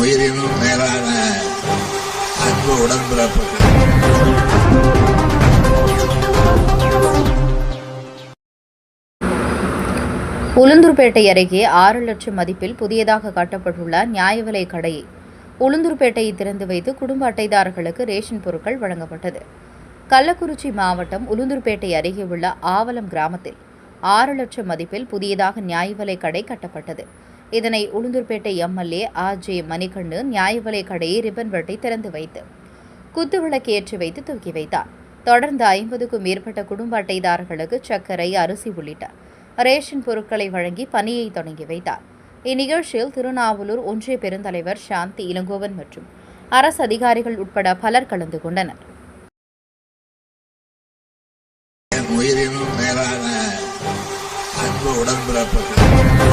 உயிரினும் மேலான அன்பு உடன்பிறப்புகள். உளுந்தூர்பேட்டை அருகே ஆறு லட்சம் மதிப்பில் புதியதாக கட்டப்பட்டுள்ள நியாய கடை. கடையை உளுந்தூர்பேட்டையை திறந்து வைத்து குடும்ப அட்டைதாரர்களுக்கு ரேஷன் பொருட்கள் வழங்கப்பட்டது. கள்ளக்குறிச்சி மாவட்டம் உளுந்தூர்பேட்டை அருகே உள்ள ஆவலம் கிராமத்தில் ஆறு லட்சம் மதிப்பில் புதியதாக நியாய கடை கட்டப்பட்டது. இதனை Ulundurpet MLA R J Manikannu நியாய விலைக் கடையை ரிப்பன் வெட்டை திறந்து வைத்து குத்துவிளக்கு ஏற்றி வைத்து தூக்கி வைத்தார். தொடர்ந்து ஐம்பதுக்கும் மேற்பட்ட குடும்ப அட்டைதாரர்களுக்கு சர்க்கரை அரிசி உள்ளிட்ட ரேஷன் பொருட்களை வழங்கி பணியை தொடங்கி வைத்தார். இந்நிகழ்ச்சியில் திருநாவலூர் ஒன்றிய பெருந்தலைவர் சாந்தி இளங்கோவன் மற்றும் அரசு அதிகாரிகள் உட்பட பலர் கலந்து கொண்டனர். உயிரினும் மேலான அன்பு உடன்பிறப்புகள்